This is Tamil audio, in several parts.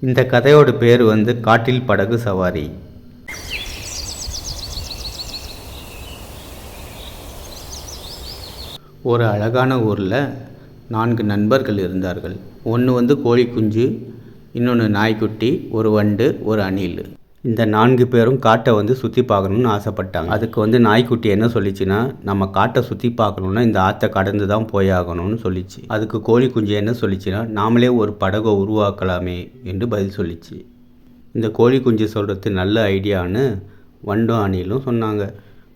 இந்த கதையோட பேர் வந்து காட்டில் படகு சவாரி. ஒரு அழகான ஊரில் நான்கு நண்பர்கள் இருந்தார்கள். ஒன்று வந்து கோழி குஞ்சு இன்னொன்று நாய்க்குட்டி ஒரு வண்டு ஒரு அணில். இந்த நான்கு பேரும் காட்டை வந்து சுற்றி பார்க்கணுன்னு ஆசைப்பட்டாங்க. அதுக்கு வந்து நாய்க்குட்டி என்ன சொல்லிச்சுன்னா நம்ம காட்டை சுற்றி பார்க்கணுன்னா இந்த ஆற்றை கடந்து தான் போய் ஆகணும்னு சொல்லிச்சு. அதுக்கு கோழி குஞ்சு என்ன சொல்லிச்சுன்னா நாமளே ஒரு படகை உருவாக்கலாமே என்று பதில் சொல்லிச்சு. இந்த கோழி குஞ்சு சொல்கிறது நல்ல ஐடியான்னு வண்டும் அணிலும் சொன்னாங்க.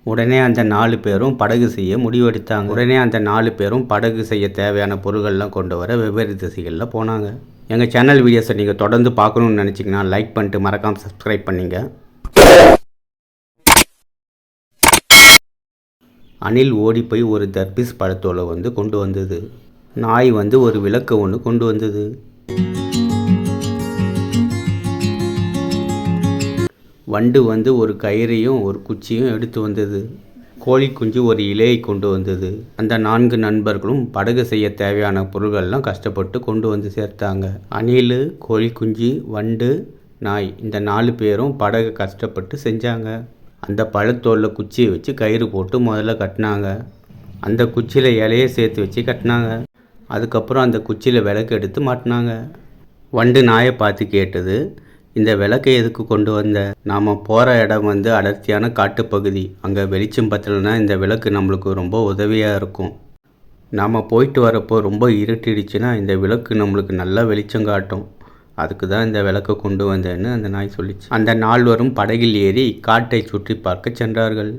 உடனே அந்த நாலு பேரும் படகு செய்ய முடிவெடுத்தாங்க. உடனே அந்த நாலு பேரும் படகு செய்ய தேவையான பொருட்கள்லாம் கொண்டு வர வெவ்வேறு திசைகளில் போனாங்க. எங்கள் சேனல் வீடியோஸை நீங்கள் தொடர்ந்து பார்க்கணுன்னு நினச்சிங்கன்னா லைக் பண்ணிட்டு மறக்காமல் சப்ஸ்கிரைப் பண்ணிங்க. அணில் ஓடி போய் ஒரு தர்பிஸ் பழத்தோலை வந்து கொண்டு வந்தது. நாய் வந்து ஒரு விளக்கு ஒன்று கொண்டு வந்தது. வண்டு வந்து ஒரு கயிறையும் ஒரு குச்சியும் எடுத்து வந்தது. கோழி குஞ்சு ஒரு இலையை கொண்டு வந்தது. அந்த நான்கு நண்பர்களும் படகு செய்ய தேவையான பொருள்கள்லாம் கஷ்டப்பட்டு கொண்டு வந்து சேர்த்தாங்க. அணில் கோழி குஞ்சு வண்டு நாய் இந்த நாலு பேரும் படகு கஷ்டப்பட்டு செஞ்சாங்க. அந்த பழத்தோலில் குச்சியை வச்சு கயிறு போட்டு முதல்ல கட்டினாங்க. அந்த குச்சியில் இலையை சேர்த்து வச்சு கட்டினாங்க. அதுக்கப்புறம் அந்த குச்சியில் விளக்கு எடுத்து மாட்டினாங்க. வண்டு நாயை பார்த்து கேட்டது இந்த விளக்கை எதுக்கு கொண்டு வந்த? நாம் போகிற இடம் வந்து அடர்த்தியான காட்டுப்பகுதி. அங்கே வெளிச்சம் பத்தலைன்னா இந்த விளக்கு நம்மளுக்கு ரொம்ப உதவியாக இருக்கும். நாம் போயிட்டு வரப்போ ரொம்ப இருட்டிடுச்சுன்னா இந்த விளக்கு நம்மளுக்கு நல்லா வெளிச்சம் காட்டும். அதுக்கு தான் இந்த விளக்கை கொண்டு வந்தேன்னு அந்த நாய் சொல்லிச்சு. அந்த நால்வரும் படகில் ஏறி காட்டை சுற்றி பார்க்க சென்றார்கள்.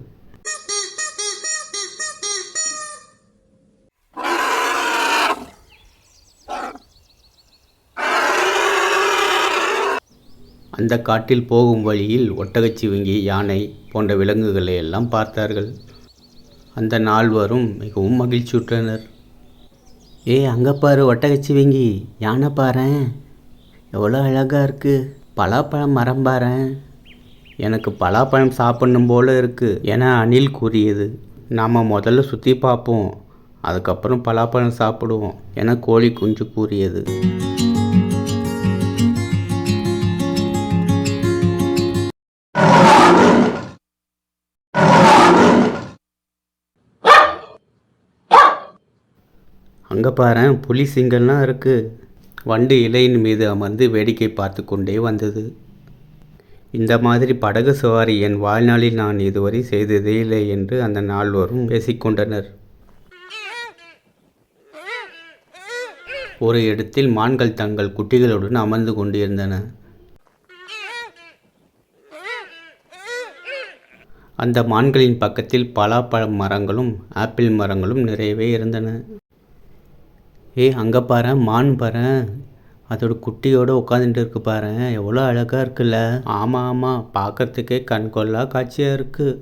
அந்த காட்டில் போகும் வழியில் ஒட்டகச்சிவிங்கி யானை போன்ற விலங்குகளை எல்லாம் பார்த்தார்கள். அந்த நால்வரும் மிகவும் மகிழ்ச்சியுற்றனர். ஏ அங்கே பாரு ஒட்டகச்சிவிங்கி யானை பாரு எவ்வளோ அழகாக இருக்குது பலாப்பழம் மரம் பாரேன் எனக்கு பலாப்பழம் சாப்பிடணும் போல இருக்குது என அணில் கூறியது. நாம் முதல்ல சுற்றி பார்ப்போம். அதுக்கப்புறம் பலாப்பழம் சாப்பிடுவோம் என கோழி குஞ்சு கூறியது. அங்கே பாரேன் புலி சிங்கம்லாம் இருக்குது வண்டு இலையின் மீது அமர்ந்து வேடிக்கை பார்த்து கொண்டே வந்தது. இந்த மாதிரி படகு சவாரி என் வாழ்நாளில் நான் இதுவரை செய்ததே இல்லை என்று அந்த நால்வரும் பேசிக்கொண்டனர் ஒரு இடத்தில் மான்கள் தங்கள் குட்டிகளுடன் அமர்ந்து கொண்டிருந்தன. அந்த மான்களின் பக்கத்தில் பலாப்பழ மரங்களும் ஆப்பிள் மரங்களும் நிறையவே இருந்தன. ஏய் அங்கே பாரு மான் பாரு. அதோட குட்டியோடு உட்காந்துட்டு இருக்கு பாரு. எவ்வளோ அழகாக இருக்குல்ல. ஆமாம் ஆமாம் பார்க்கறதுக்கே கண்கொள்ளா காட்சியாக இருக்குது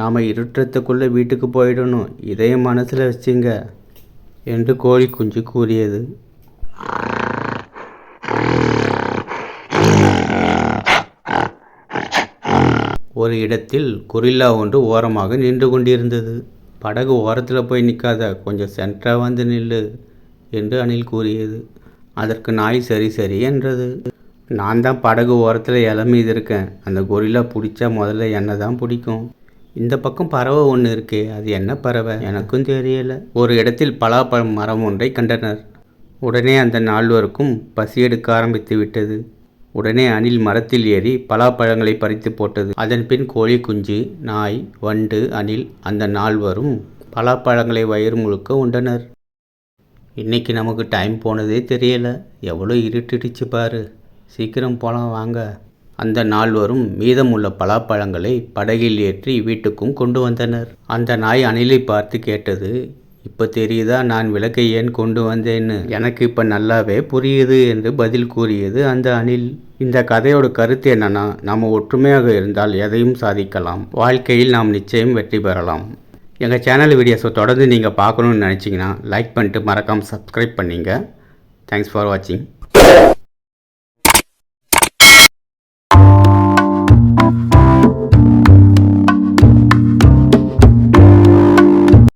நாம் இருட்டுறதுக்குள்ளே வீட்டுக்கு போயிடணும். இதையும் மனசில் வச்சுங்க என்று கோழி குஞ்சு கூறியது. ஒரு இடத்தில் குரில்லா ஒன்று ஓரமாக நின்று கொண்டிருந்தது. படகு ஓரத்தில் போய் நிற்காத கொஞ்சம் சென்டராக வந்து நில்லு என்று அணில் கூறியது. அதற்கு நாய் சரி சரி என்றது. நான் தான் படகு ஓரத்தில் இலை மீது இருக்கேன். அந்த கொரில்லா பிடிச்சா முதல்ல என்னை தான் பிடிக்கும். இந்த பக்கம் பறவை ஒன்று இருக்கே அது என்ன பறவை? எனக்கும் தெரியல. ஒரு இடத்தில் பலாப்பழம் மரம் ஒன்றை கண்டனர். உடனே அந்த நால்வருக்கும் பசி எடுக்க ஆரம்பித்து விட்டது. உடனே அணில் மரத்தில் ஏறி பலாப்பழங்களை பறித்து போட்டது. அதன் பின் கோழி குஞ்சு நாய் வண்டு அணில் அந்த நால்வரும் பலாப்பழங்களை வயிறு முழுக்க உண்டனர். இன்னைக்கு நமக்கு டைம் போனதே தெரியல. எவ்வளோ இருட்டிடுச்சு பாரு. சீக்கிரம் போகலாம் வாங்க. அந்த நால்வரும் மீதமுள்ள பலாப்பழங்களை படகில் ஏற்றி வீட்டுக்கும் கொண்டு வந்தனர். அந்த நாய் அணிலை பார்த்து கேட்டது இப்போ தெரியுதா நான் விளக்கை ஏன் கொண்டு வந்தேன்னு? எனக்கு இப்போ நல்லாவே புரியுது என்று பதில் கூறியது அந்த அணில். இந்த கதையோட கருத்து என்னன்னா நாம் ஒற்றுமையாக இருந்தால் எதையும் சாதிக்கலாம். வாழ்க்கையில் நாம் நிச்சயம் வெற்றி பெறலாம். எங்கள் சேனல் வீடியோஸை தொடர்ந்து நீங்கள் பார்க்கணுன்னு நினச்சிங்கன்னா லைக் பண்ணிட்டு மறக்காமல் சப்ஸ்கிரைப் பண்ணிங்க. தேங்க்ஸ் ஃபார் வாட்சிங்